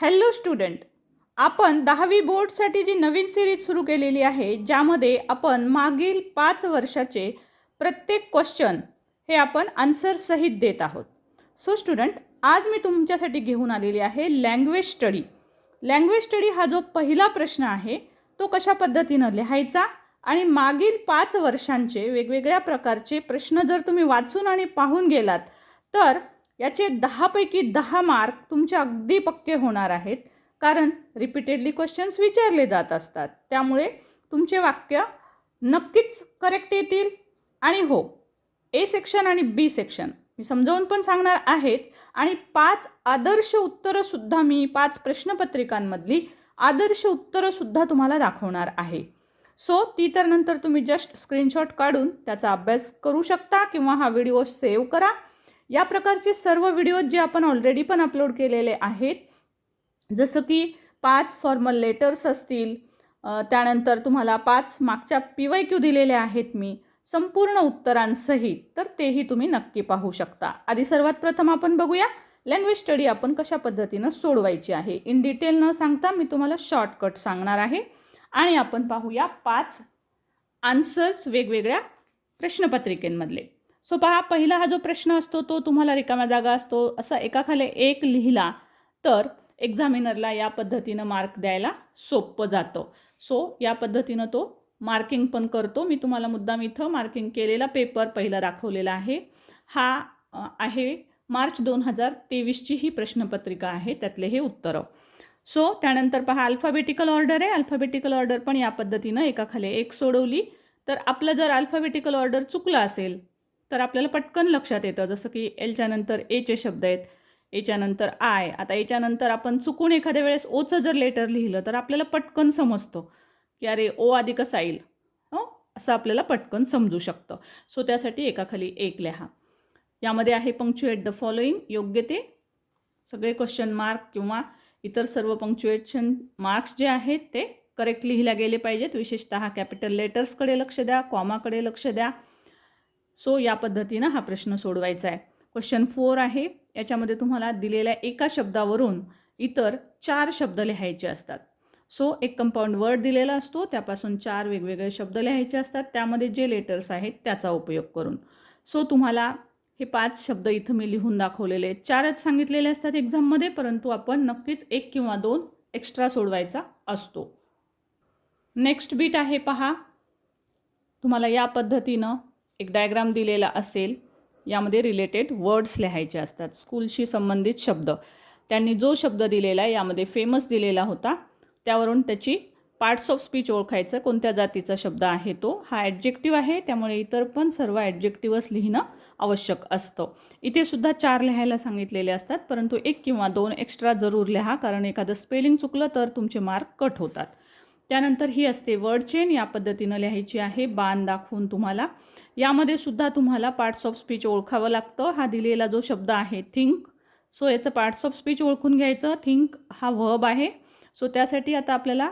Hello student आपण दहावी बोर्डसाठी जी नवीन series सुरू केलेली आहे ज्यामध्ये आपण मागील पाच वर्षाचे प्रत्येक क्वेश्चन हे आपण आन्सरसहित देत आहोत. सो स्टुडंट आज मी तुमच्यासाठी घेऊन आलेली आहे लँग्वेज स्टडी लँग्वेज स्टडी हा जो पहिला प्रश्न आहे तो कशा पद्धतीनं लिहायचा आणि मागील पाच वर्षांचे वेगवेगळ्या प्रकारचे प्रश्न जर तुम्ही वाचून आणि पाहून गेलात तर याचे दहापैकी दहा मार्क तुमचे अगदी पक्के होणार आहेत. कारण रिपीटेडली क्वेश्चन्स विचारले जात असतात. त्यामुळे तुमचे वाक्य नक्कीच करेक्ट येतील. आणि हो ए सेक्शन आणि बी सेक्शन मी समजावून पण सांगणार आहेच आणि पाच आदर्श उत्तरंसुद्धा मी पाच प्रश्नपत्रिकांमधली आदर्श उत्तरंसुद्धा तुम्हाला दाखवणार आहे. सो ती तर नंतर तुम्ही जस्ट स्क्रीनशॉट काढून त्याचा अभ्यास करू शकता किंवा हा व्हिडिओ सेव्ह करा. या प्रकारचे सर्व व्हिडिओज जे आपण ऑलरेडी पण अपलोड केलेले आहेत जसं की पाच फॉर्मल लेटर्स असतील त्यानंतर तुम्हाला पाच मागच्या पी वाय क्यू दिलेले आहेत मी संपूर्ण उत्तरांसहित तर तेही तुम्ही नक्की पाहू शकता. आधी सर्वात प्रथम आपण बघूया लँग्वेज स्टडी आपण कशा पद्धतीनं सोडवायची आहे. इन डिटेल न सांगता मी तुम्हाला शॉर्टकट सांगणार आहे. आणि आपण पाहूया पाच आन्सर्स वेगवेगळ्या प्रश्नपत्रिकेंमधले. सो पहा पहिला हा जो प्रश्न असतो तो तुम्हाला रिकाम्या जागा असतो. असा एकाखाली एक लिहिला तर एक्झामिनरला या पद्धतीनं मार्क द्यायला सोपं जातं. सो या पद्धतीनं तो मार्किंग पण करतो. मी तुम्हाला मुद्दाम इथं मार्किंग केलेला पेपर पहिला दाखवलेला आहे. हा आहे मार्च दोन हजार तेवीसची ही प्रश्नपत्रिका आहे त्यातले हे उत्तरं. सो त्यानंतर पहा अल्फाबेटिकल ऑर्डर आहे. अल्फाबेटिकल ऑर्डर पण या पद्धतीनं एकाखाली एक सोडवली. तर आपलं जर अल्फाबेटिकल ऑर्डर चुकलं असेल तर आपल्याला पटकन लक्षात येतं. जसं की एलच्या नंतर एचे शब्द आहेत. एच्या नंतर आय आता एच्या नंतर आपण चुकून एखाद्या वेळेस ओचं जर लेटर लिहिलं तर आपल्याला पटकन समजतं की अरे ओ आधी कसा येईल? हो? असं आपल्याला पटकन समजू शकतं. सो त्यासाठी एकाखाली एक लिहा. यामध्ये आहे पंक्च्युएट द फॉलोईंग योग्य ते. सगळे क्वेश्चन मार्क किंवा इतर सर्व पंक्च्युएशन मार्क्स जे आहेत ते करेक्ट लिहिल्या गेले पाहिजेत. विशेषतः कॅपिटल लेटर्सकडे लक्ष द्या कॉमाकडे लक्ष द्या. सो या पद्धतीनं हा प्रश्न सोडवायचा आहे. क्वेश्चन फोर आहे. याच्यामध्ये तुम्हाला दिलेल्या एका शब्दावरून इतर चार शब्द लिहायचे असतात. सो एक कंपाऊंड वर्ड दिलेला असतो. त्यापासून चार वेगवेगळे शब्द लिहायचे असतात. त्यामध्ये जे लेटर्स आहेत त्याचा उपयोग करून. सो तुम्हाला हे पाच शब्द इथं मी लिहून दाखवलेले चारच सांगितलेले असतात एक्झाममध्ये परंतु आपण नक्कीच एक किंवा दोन एक्स्ट्रा सोडवायचा असतो. नेक्स्ट बीट आहे पहा. तुम्हाला या पद्धतीनं एक डायग्राम दिलेला असेल यामध्ये रिलेटेड वर्ड्स लिहायचे असतात स्कूलशी संबंधित शब्द. त्यांनी जो शब्द दिलेला आहे यामध्ये फेमस दिलेला होता त्यावरून त्याची पार्ट्स ऑफ स्पीच ओळखायचं कोणत्या जातीचा शब्द आहे तो हा ॲडजेक्टिव्ह आहे त्यामुळे इतर पण सर्व ॲडजेक्टिव्हच लिहिणं आवश्यक असतं. इथे सुद्धा चार लिहायला सांगितलेले असतात परंतु एक किंवा दोन एक्स्ट्रा जरूर लिहा कारण एखादं स्पेलिंग चुकलं तर तुमचे मार्क कट होतात. त्यानंतर ही असते वर्ड चेन या पद्धतीनं लिहायची आहे बाण दाखवून तुम्हाला. यामध्ये सुद्धा तुम्हाला पार्ट्स ऑफ स्पीच ओळखावं लागतं. हा दिलेला जो शब्द आहे थिंक सो याचं पार्ट्स ऑफ स्पीच ओळखून घ्यायचं. थिंक हा व्हब आहे. सो त्यासाठी आता आपल्याला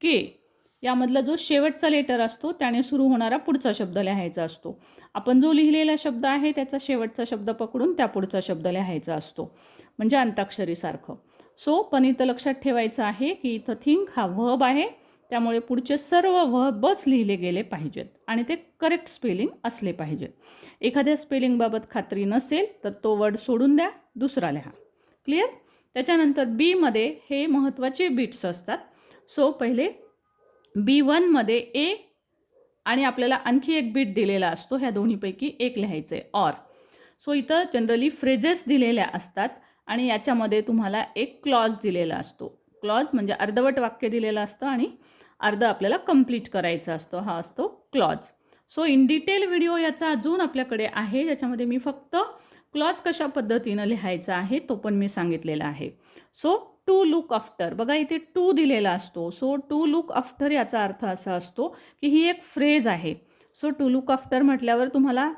के यामधला जो शेवटचा लेटर असतो त्याने सुरू होणारा पुढचा शब्द लिहायचा असतो. आपण जो लिहिलेला शब्द आहे त्याचा शेवटचा शब्द पकडून त्या पुढचा शब्द लिहायचा असतो. म्हणजे अंताक्षरीसारखं. सो पण इथं लक्षात ठेवायचं आहे की इथं थिंक हा व्हब आहे. त्यामुळे पुढचे सर्व व्हबच लिहिले गेले पाहिजेत आणि ते करेक्ट स्पेलिंग असले पाहिजेत. एखाद्या स्पेलिंगबाबत खात्री नसेल तर तो वर्ड सोडून द्या दुसरा लिहा. क्लिअर त्याच्यानंतर बीमध्ये हे महत्त्वाचे बीट्स असतात. सो पहिले बी वनमध्ये ए आणि आपल्याला आणखी एक बीट दिलेला असतो. ह्या दोन्हीपैकी एक लिहायचं आहे ऑर सो इथं जनरली फ्रेजेस दिलेल्या असतात. आणि याच्यामध्ये तुम्हाला एक क्लॉज दिलेला असतो. क्लॉज म्हणजे अर्धवट वाक्य दिलेलं असतं आणि अर्ध आपल्याला कंप्लीट करायचा असतं. हा असतो clause so in detail video याचा अजून आपल्याकडे आहे. ज्याच्यामध्ये मी फक्त क्लॉज कशा पद्धतीनं लिहायचा आहे तो पण मी सांगितलेला आहे. सो टू लुक आफ्टर बघा इथे टू दिलेला असतो. सो टू लुक आफ्टर याचा अर्थ असा असतो की ही एक फ्रेज आहे. सो टू लुक आफ्टर म्हटल्यावर तुम्हाला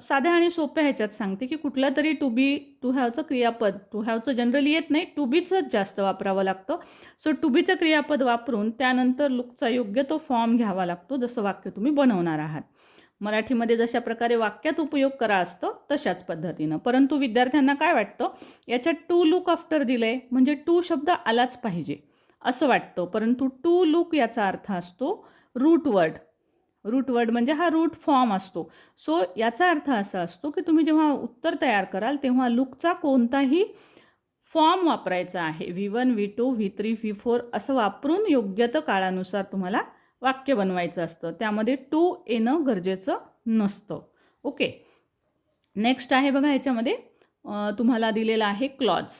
साध्या आणि सोप्या ह्याच्यात सांगते की कुठलं तरी टू बी टू हॅवचं क्रियापद टू हॅवचं जनरली येत नाही टू बीचंच जास्त वापरावं लागतं. सो टू बीचं क्रियापद वापरून त्यानंतर लुकचा योग्य तो फॉर्म घ्यावा लागतो जसं वाक्य तुम्ही बनवणार आहात. मराठीमध्ये जशा प्रकारे वाक्यात उपयोग करा असतं तशाच पद्धतीनं. परंतु विद्यार्थ्यांना काय वाटतं? याच्यात टू लुक आफ्टर दिलं आहे म्हणजे टू शब्द आलाच पाहिजे असं वाटतं. परंतु टू लुक याचा अर्थ असतो रूट वर्ड रूट वर्ड म्हणजे हा रूट फॉर्म असतो. सो याचा अर्थ असा असतो की तुम्ही जेव्हा उत्तर तयार कराल तेव्हा लुकचा कोणताही फॉर्म वापरायचा आहे. V one V two V three V four असं वापरून योग्य तर काळानुसार तुम्हाला वाक्य बनवायचं असतं. त्यामध्ये टू येणं गरजेचं नसतं. ओके नेक्स्ट आहे बघा ह्याच्यामध्ये तुम्हाला दिलेला आहे क्लॉज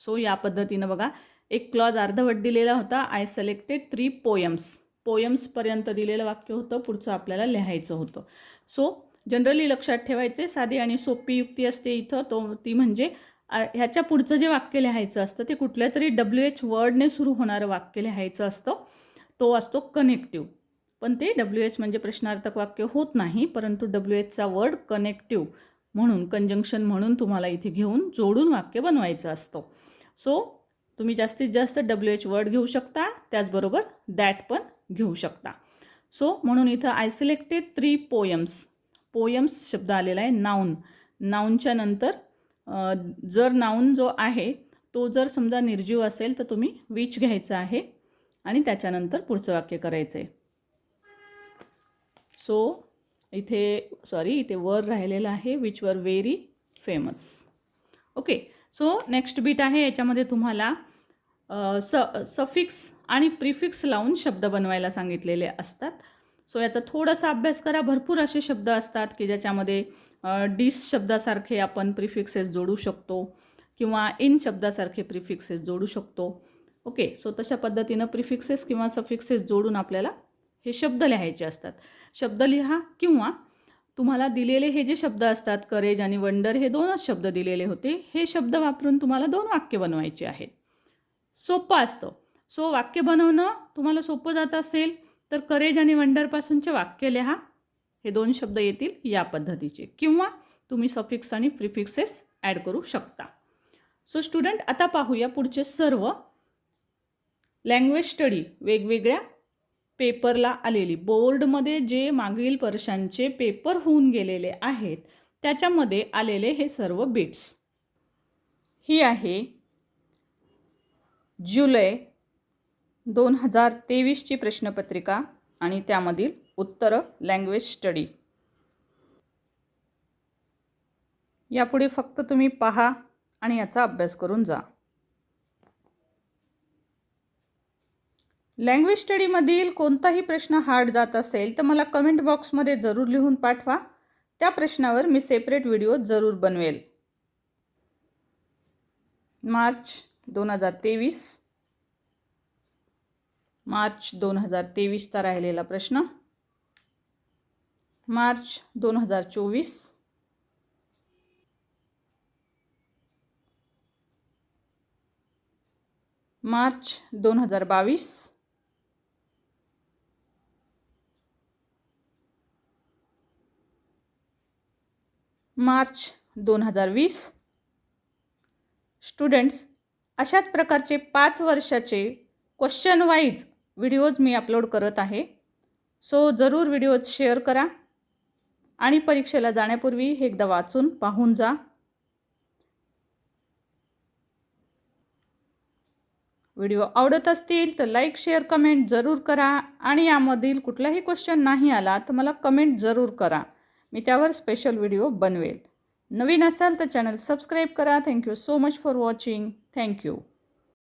सो या पद्धतीनं बघा एक क्लॉज अर्धवट दिलेला होता. आय सिलेक्टेड थ्री पोयम्स पोयम्सपर्यंत दिलेलं वाक्य होतं पुढचं आपल्याला लिहायचं होतं. सो जनरली लक्षात ठेवायचे साधी आणि सोपी युक्ती असते इथं तो ती म्हणजे ह्याच्या पुढचं जे वाक्य लिहायचं असतं ते कुठल्या तरी डब्ल्यू एच वर्डने सुरू होणारं वाक्य लिहायचं असतं तो असतो कनेक्टिव्ह पण ते डब्ल्यू एच म्हणजे प्रश्नार्थक वाक्य होत नाही परंतु डब्ल्यू एचचा वर्ड कनेक्टिव्ह म्हणून कंजंक्शन म्हणून तुम्हाला इथे घेऊन जोडून वाक्य बनवायचं असतं. सो तुम्ही जास्तीत जास्त डब्ल्यू एच वर्ड घेऊ शकता त्याचबरोबर दॅट पण घेऊ शकता. सो म्हणून इथं I selected three poems poems शब्द आलेला आहे नाऊन नाऊनच्या नंतर जर नाऊन जो आहे तो जर समजा निर्जीव असेल तर तुम्ही विच घ्यायचा आहे आणि त्याच्यानंतर पुढचं वाक्य करायचं आहे सो इथे सॉरी इथे वर राहिलेलं आहे which were very famous okay so next bit आहे याच्यामध्ये तुम्हाला स सफिक्स आणि प्रिफिक्स लावून शब्द बनवायला सांगितलेले असतात. सो याचा थोडासा अभ्यास करा. भरपूर असे शब्द असतात की ज्याच्यामध्ये डिस शब्दासारखे आपण प्रिफिक्सेस जोडू शकतो किंवा इन शब्दासारखे प्रिफिक्सेस जोडू शकतो. ओके सो तशा पद्धतीनं प्रिफिक्सेस किंवा सफिक्सेस जोडून आपल्याला हे शब्द लिहायचे असतात. शब्द लिहा किंवा तुम्हाला दिलेले हे जे शब्द असतात करेज आणि वंडर हे दोनच शब्द दिलेले होते. हे शब्द वापरून तुम्हाला दोन वाक्य बनवायचे आहेत. सोपं असतं. सो वाक्य बनवणं तुम्हाला सोपं जात असेल तर करेज आणि वंडरपासूनचे वाक्य लिहा. हे दोन शब्द येतील या पद्धतीचे. किंवा तुम्ही सफिक्स आणि प्रिफिक्सेस ॲड करू शकता. सो स्टुडंट आता पाहूया पुढचे सर्व. लँग्वेज स्टडी वेगवेगळ्या पेपरला आलेली. बोर्डमध्ये जे मागील वर्षांचे पेपर होऊन गेलेले आहेत त्याच्यामध्ये आलेले हे सर्व बिट्स ही आहे जुलै दोन हजार तेवीसची प्रश्नपत्रिका आणि त्यामधील उत्तरं लँग्वेज स्टडी यापुढे फक्त तुम्ही पहा आणि याचा अभ्यास करून जा. लँग्वेज स्टडीमधील कोणताही प्रश्न हार्ड जात असेल तर मला कमेंट बॉक्समध्ये जरूर लिहून पाठवा. त्या प्रश्नावर मी सेपरेट व्हिडिओ जरूर बनवेल. मार्च दोन हजार तेवीस. मार्च दोन हजार तेवीसचा राहिलेला प्रश्न. मार्च दोन हजार चोवीस. मार्च दोन हजार बावीस. मार्च दोन हजार वीस. स्टुडंट्स अशाच प्रकारचे पाच वर्षाचे क्वेश्चन वाईज व्हिडिओज मी अपलोड करत आहे. सो जरूर व्हिडिओज शेअर करा आणि परीक्षेला जाण्यापूर्वी हे एकदा वाचून पाहून जा. व्हिडिओ आवडत असतील तर लाईक शेअर कमेंट जरूर करा आणि यामधील कुठलाही क्वेश्चन नाही आला तर मला कमेंट जरूर करा. मी त्यावर स्पेशल व्हिडिओ बनवेल. नवीन असाल तर चॅनल सबस्क्राईब करा. Thank you so much for watching thank you